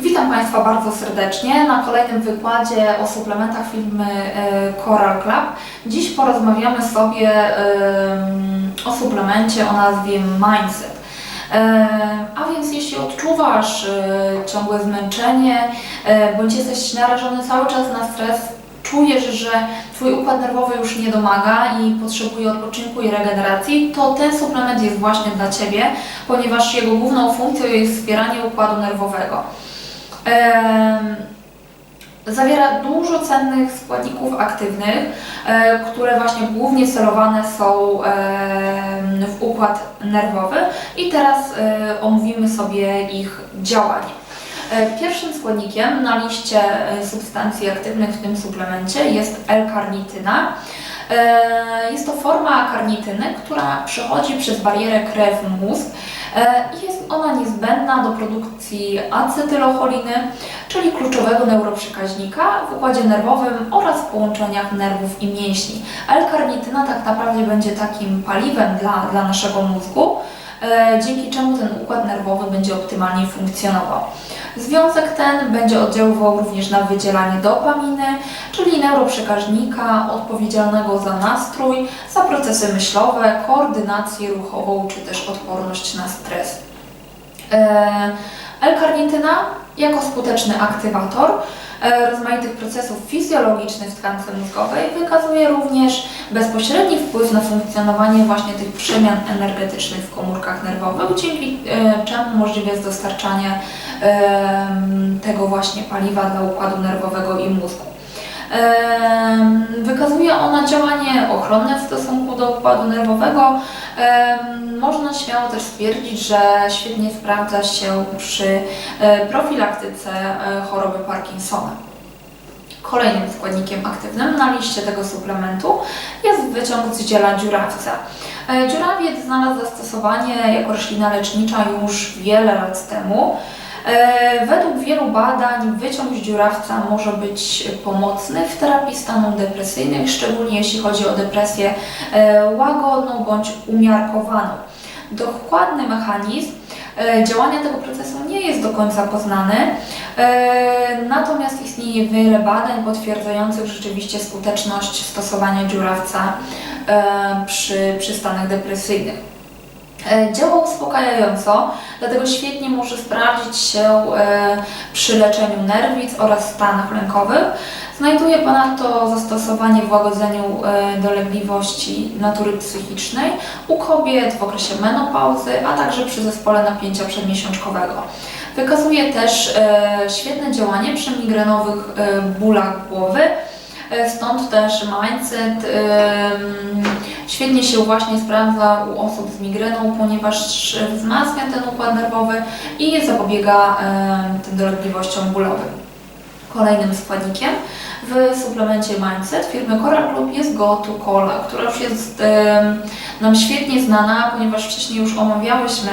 Witam Państwa bardzo serdecznie na kolejnym wykładzie o suplementach firmy e, Coral Club. Dziś porozmawiamy sobie em, o suplemencie o nazwie Mindset. E, A więc jeśli odczuwasz e, ciągłe zmęczenie, e, bądź jesteś narażony cały czas na stres, czujesz, że Twój układ nerwowy już nie domaga i potrzebuje odpoczynku i regeneracji, to ten suplement jest właśnie dla Ciebie, ponieważ jego główną funkcją jest wspieranie układu nerwowego. Zawiera dużo cennych składników aktywnych, e, które właśnie głównie celowane są w układ nerwowy i teraz e, omówimy sobie ich działanie. E, Pierwszym składnikiem na liście substancji aktywnych w tym suplemencie jest L-karnityna. E, Jest to forma karnityny, która przechodzi przez barierę krew-mózg e, i jest ona niezbędna do produkcji acetylocholiny, czyli kluczowego neuroprzekaźnika w układzie nerwowym oraz w połączeniach nerwów i mięśni. L-karnityna tak naprawdę będzie takim paliwem dla, dla naszego mózgu, dzięki czemu ten układ nerwowy będzie optymalnie funkcjonował. Związek ten będzie oddziaływał również na wydzielanie dopaminy, czyli neuroprzekaźnika odpowiedzialnego za nastrój, za procesy myślowe, koordynację ruchową czy też odporność na stres. E, L-karnityna jako skuteczny aktywator e, rozmaitych procesów fizjologicznych w tkance mózgowej wykazuje również bezpośredni wpływ na funkcjonowanie właśnie tych przemian energetycznych w komórkach nerwowych, dzięki e, czemu możliwe jest dostarczanie tego właśnie paliwa dla układu nerwowego i mózgu. Wykazuje ona działanie ochronne w stosunku do układu nerwowego. Można śmiało też stwierdzić, że świetnie sprawdza się przy e, profilaktyce e, choroby Parkinsona. Kolejnym składnikiem aktywnym na liście tego suplementu jest wyciąg z ziela dziurawca. E, Dziurawiec znalazł zastosowanie jako roślina lecznicza już wiele lat temu. E, Według wielu badań wyciąg z dziurawca może być pomocny w terapii stanów depresyjnych, szczególnie jeśli chodzi o depresję e, łagodną bądź umiarkowaną. Dokładny mechanizm e, działania tego procesu nie jest do końca poznany, natomiast istnieje wiele badań potwierdzających rzeczywiście skuteczność stosowania dziurawca przy, przy stanach depresyjnych. E, Działa uspokajająco, dlatego świetnie może sprawdzić się e, przy leczeniu nerwic oraz stanach lękowych. Znajduje ponadto zastosowanie w łagodzeniu e, dolegliwości natury psychicznej u kobiet w okresie menopauzy, a także przy zespole napięcia przedmiesiączkowego. Wykazuje też świetne działanie przy migrenowych bólach głowy, stąd też mindset em, świetnie się właśnie sprawdza u osób z migreną, ponieważ wzmacnia ten układ nerwowy i zapobiega em, tym dolegliwościom bólowym. Kolejnym składnikiem w suplemencie Mindset firmy Coral Club jest Gotu Cola, która już jest em, nam świetnie znana, ponieważ wcześniej już omawiałyśmy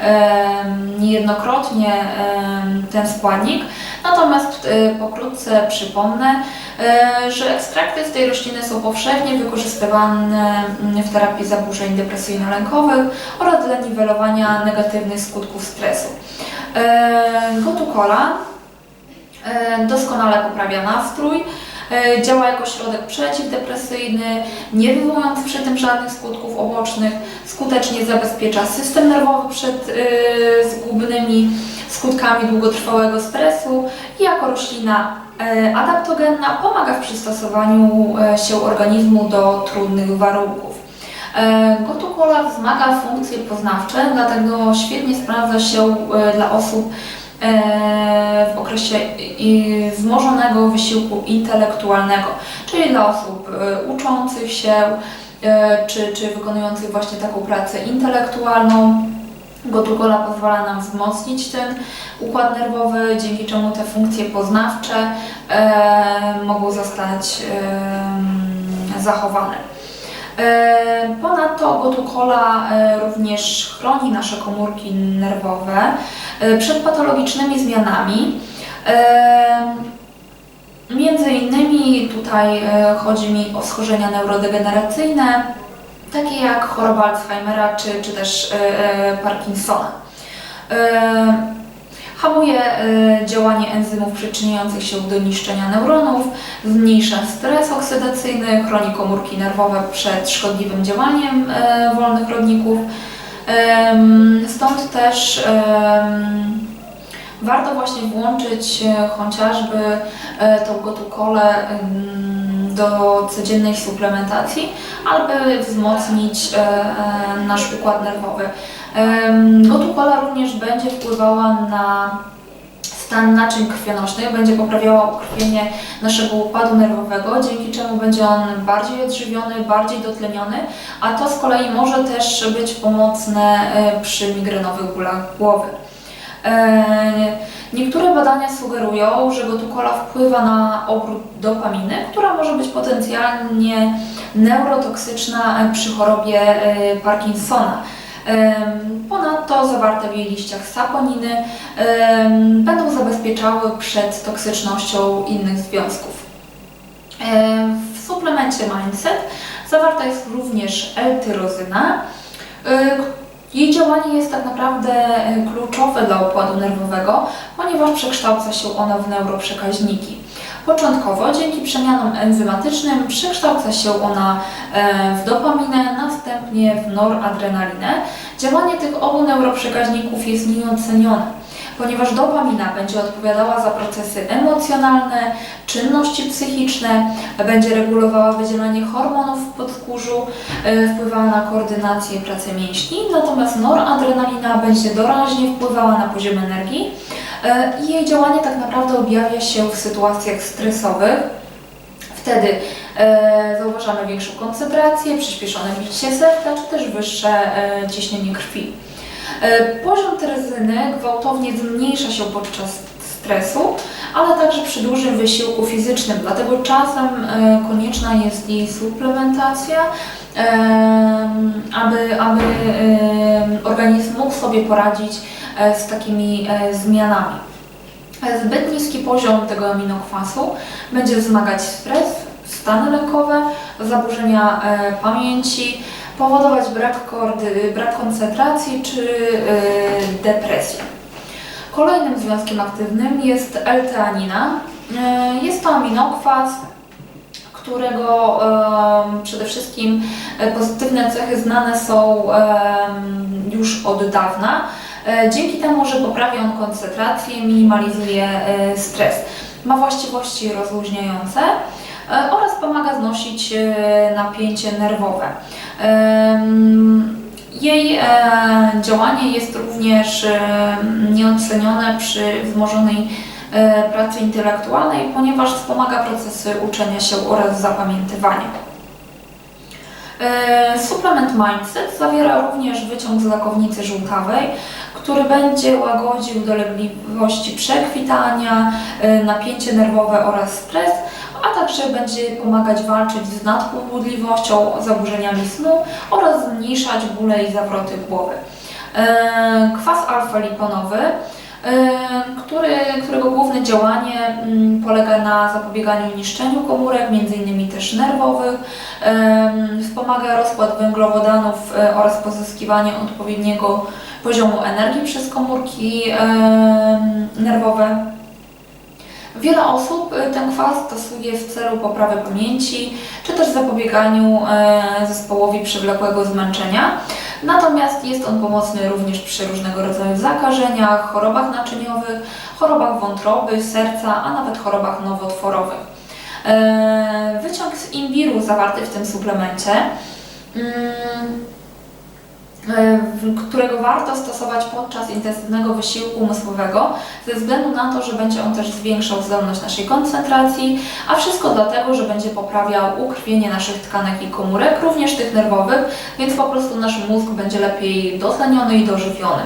em, niejednokrotnie em, ten składnik. Natomiast e, pokrótce przypomnę, e, że ekstrakty z tej rośliny są powszechnie wykorzystywane mm, w terapii zaburzeń depresyjno-lękowych oraz dla niwelowania negatywnych skutków stresu. Gotu Cola E, doskonale poprawia nastrój, działa jako środek przeciwdepresyjny, nie wywołując przy tym żadnych skutków ubocznych, skutecznie zabezpiecza system nerwowy przed e, zgubnymi skutkami długotrwałego stresu i jako roślina e, adaptogenna pomaga w przystosowaniu e, się organizmu do trudnych warunków. E, Gotukola wzmaga funkcje poznawcze, dlatego świetnie sprawdza się e, dla osób e, w okresie wzmożonego wysiłku intelektualnego, czyli dla osób e, uczących się e, czy, czy wykonujących właśnie taką pracę intelektualną. Gotukola pozwala nam wzmocnić ten układ nerwowy, dzięki czemu te funkcje poznawcze e, mogą zostać e, zachowane. E, Ponadto gotukola e, również chroni nasze komórki nerwowe e, przed patologicznymi zmianami. Między innymi tutaj chodzi mi o schorzenia neurodegeneracyjne, takie jak choroba Alzheimera czy, czy też Parkinsona. Hamuje e, działanie enzymów przyczyniających się do niszczenia neuronów, zmniejsza stres oksydacyjny, chroni komórki nerwowe przed szkodliwym działaniem e, wolnych rodników. Stąd też warto właśnie włączyć e, chociażby tą gotukolę do codziennej suplementacji, aby wzmocnić nasz układ nerwowy. Gotukola również będzie wpływała na stan naczyń krwionośnych, będzie poprawiała ukrwienie naszego układu nerwowego, dzięki czemu będzie on bardziej odżywiony, bardziej dotleniony, a to z kolei może też być pomocne e, przy migrenowych bólach głowy. E, Niektóre badania sugerują, że gotukola wpływa na obrót dopaminy, która może być potencjalnie neurotoksyczna e, przy chorobie Parkinsona. Ponadto zawarte w jej liściach saponiny będą zabezpieczały przed toksycznością innych związków. W suplemencie Mindset zawarta jest również L-tyrozyna. Jej działanie jest tak naprawdę kluczowe dla układu nerwowego, ponieważ przekształca się ona w neuroprzekaźniki. Początkowo dzięki przemianom enzymatycznym przekształca się ona e, w dopaminę, następnie w noradrenalinę. Działanie tych obu neuroprzekaźników jest nieocenione, ponieważ dopamina będzie odpowiadała za procesy emocjonalne, czynności psychiczne, będzie regulowała wydzielanie hormonów w podskórzu, e, wpływała na koordynację i pracę mięśni, natomiast noradrenalina będzie doraźnie wpływała na poziom energii i jej działanie tak naprawdę objawia się w sytuacjach stresowych. Wtedy e, zauważamy większą koncentrację, przyspieszone bicie serca, czy też wyższe e, ciśnienie krwi. E, poziom tyrozyny gwałtownie zmniejsza się podczas stresu, ale także przy dużym wysiłku fizycznym, dlatego czasem e, konieczna jest jej suplementacja, em, aby, aby organizm mógł sobie poradzić e, z takimi e, zmianami. E, Zbyt niski poziom tego aminokwasu będzie wzmagać stres, stany lękowe, zaburzenia e, pamięci, powodować brak, koordy, brak koncentracji czy e, depresję. Kolejnym związkiem aktywnym jest L-teanina. E, Jest to aminokwas, którego przede wszystkim e, pozytywne cechy znane są już od dawna. E, Dzięki temu, że poprawia on koncentrację, minimalizuje e, stres. Ma właściwości rozluźniające e, oraz pomaga znosić napięcie nerwowe. Jej działanie jest również nieocenione przy wzmożonej pracy intelektualnej, ponieważ wspomaga procesy uczenia się oraz zapamiętywania. E, Suplement Mindset zawiera również wyciąg z lakownicy żółtawej, który będzie łagodził dolegliwości przekwitania, e, napięcie nerwowe oraz stres, a także będzie pomagać walczyć z nadpobudliwością, zaburzeniami snu oraz zmniejszać bóle i zawroty głowy. E, Kwas alfa-liponowy który, którego główne działanie mm, polega na zapobieganiu niszczeniu komórek, m.in. też nerwowych, wspomaga rozkład węglowodanów e, oraz pozyskiwanie odpowiedniego poziomu energii przez komórki nerwowe. Wiele osób e, ten kwas stosuje w celu poprawy pamięci, czy też zapobieganiu e, zespołowi przewlekłego zmęczenia. Natomiast jest on pomocny również przy różnego rodzaju zakażeniach, chorobach naczyniowych, chorobach wątroby, serca, a nawet chorobach nowotworowych. E, Wyciąg z imbiru zawarty w tym suplemencie, mm, którego warto stosować podczas intensywnego wysiłku umysłowego, ze względu na to, że będzie on też zwiększał zdolność naszej koncentracji, a wszystko dlatego, że będzie poprawiał ukrwienie naszych tkanek i komórek, również tych nerwowych, więc po prostu nasz mózg będzie lepiej dotleniony i dożywiony.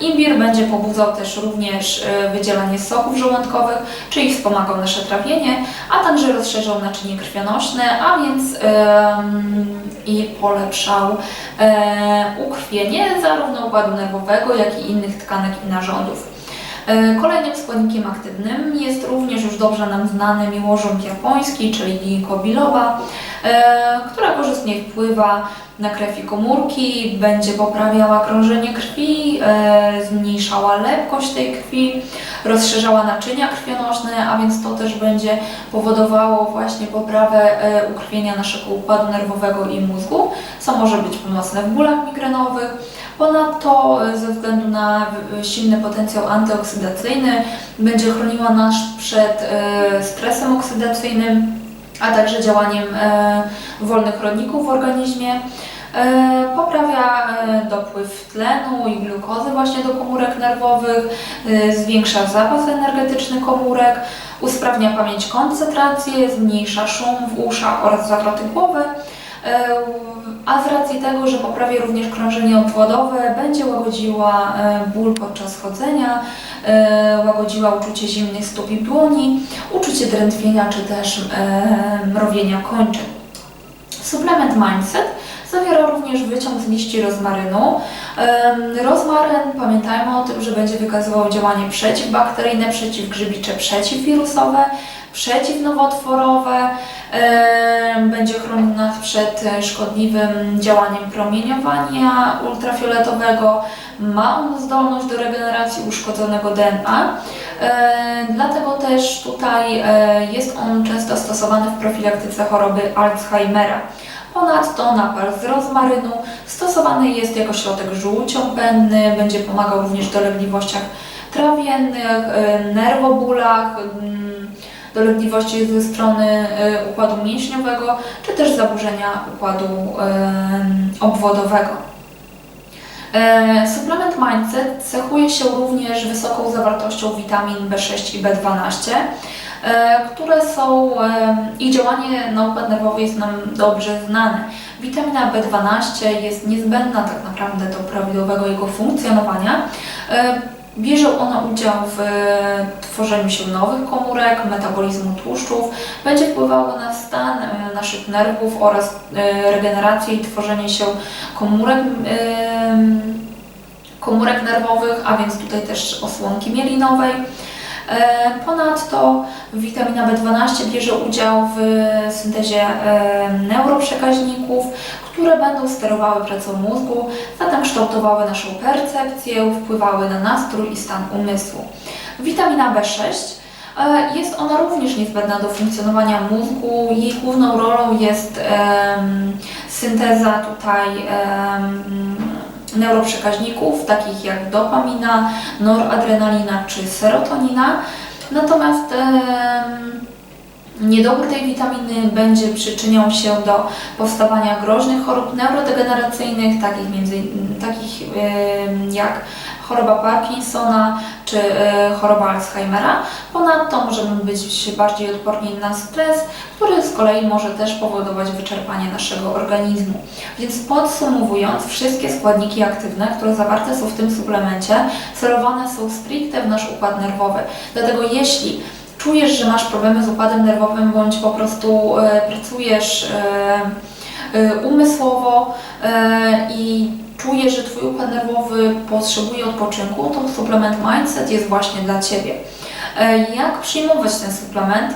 Imbir będzie pobudzał też również e, wydzielanie soków żołądkowych, czyli wspomagał nasze trawienie, a także rozszerzał naczynie krwionośne, a więc em, i polepszał e, ukrwienie zarówno układu nerwowego, jak i innych tkanek i narządów. E, Kolejnym składnikiem aktywnym jest również już dobrze nam znany miłożąt japoński, czyli ginkgo biloba, e, która korzystnie wpływa na krew i komórki, będzie poprawiała krążenie krwi, e, zmniejszała lepkość tej krwi, rozszerzała naczynia krwionośne, a więc to też będzie powodowało właśnie poprawę ukrwienia naszego układu nerwowego i mózgu, co może być pomocne w bólach migrenowych. Ponadto e, ze względu na w- silny potencjał antyoksydacyjny będzie chroniła nas przed e, stresem oksydacyjnym, a także działaniem e, wolnych rodników w organizmie. E, Poprawia e, dopływ tlenu i glukozy właśnie do komórek nerwowych, e, zwiększa zapas energetyczny komórek, usprawnia pamięć koncentrację, zmniejsza szum w uszach oraz zawroty głowy. A z racji tego, że poprawia również krążenie obwodowe, będzie łagodziła e, ból podczas chodzenia, e, łagodziła uczucie zimnych stóp i dłoni, uczucie drętwienia czy też e, mrowienia kończyn. Suplement Mindset zawiera również wyciąg z liści rozmarynu. Rozmaryn, pamiętajmy o tym, że będzie wykazywał działanie przeciwbakteryjne, przeciwgrzybicze, przeciwwirusowe, przeciwnowotworowe, będzie chronił nas przed e, szkodliwym działaniem promieniowania ultrafioletowego, ma on zdolność do regeneracji uszkodzonego DNA, e, dlatego też tutaj e, jest on często stosowany w profilaktyce choroby Alzheimera. Ponadto napar z rozmarynu. Stosowany jest jako środek żółciopędny, będzie pomagał również w dolegliwościach trawiennych, nerwobólach, dolegliwości ze strony e, układu mięśniowego, czy też zaburzenia układu obwodowego. E, Suplement Mindset cechuje się również wysoką zawartością witamin B6 i B12, e, które są, ich działanie na układ nerwowy jest nam dobrze znane. Witamina B12 jest niezbędna tak naprawdę do prawidłowego jego funkcjonowania. Bierze ona udział w e, tworzeniu się nowych komórek, metabolizmu tłuszczów, będzie wpływało na stan e, naszych nerwów oraz e, regenerację i tworzenie się komórek, komórek nerwowych, a więc tutaj też osłonki mielinowej. E, Ponadto witamina B12 bierze udział w syntezie e, neuroprzekaźników, które będą sterowały pracą mózgu, zatem kształtowały naszą percepcję, wpływały na nastrój i stan umysłu. Witamina B6 e, jest ona również niezbędna do funkcjonowania mózgu. Jej główną rolą jest synteza tutaj neuroprzekaźników, takich jak dopamina, noradrenalina czy serotonina. Natomiast niedobór tej witaminy będzie przyczyniał się do powstawania groźnych chorób neurodegeneracyjnych, takich, między, takich jak choroba Parkinsona czy e, choroba Alzheimera. Ponadto możemy być bardziej odporni na stres, który z kolei może też powodować wyczerpanie naszego organizmu. Więc podsumowując, wszystkie składniki aktywne, które zawarte są w tym suplemencie, celowane są stricte w nasz układ nerwowy. Dlatego jeśli czujesz, że masz problemy z układem nerwowym, bądź po prostu e, pracujesz e, umysłowo i czujesz, że Twój układ nerwowy potrzebuje odpoczynku, to suplement Mindset jest właśnie dla Ciebie. E, Jak przyjmować ten suplement?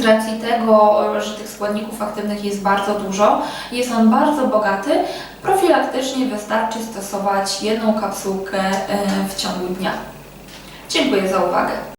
Z racji tego, że tych składników aktywnych jest bardzo dużo, jest on bardzo bogaty, profilaktycznie wystarczy stosować jedną kapsułkę e, w ciągu dnia. Dziękuję za uwagę.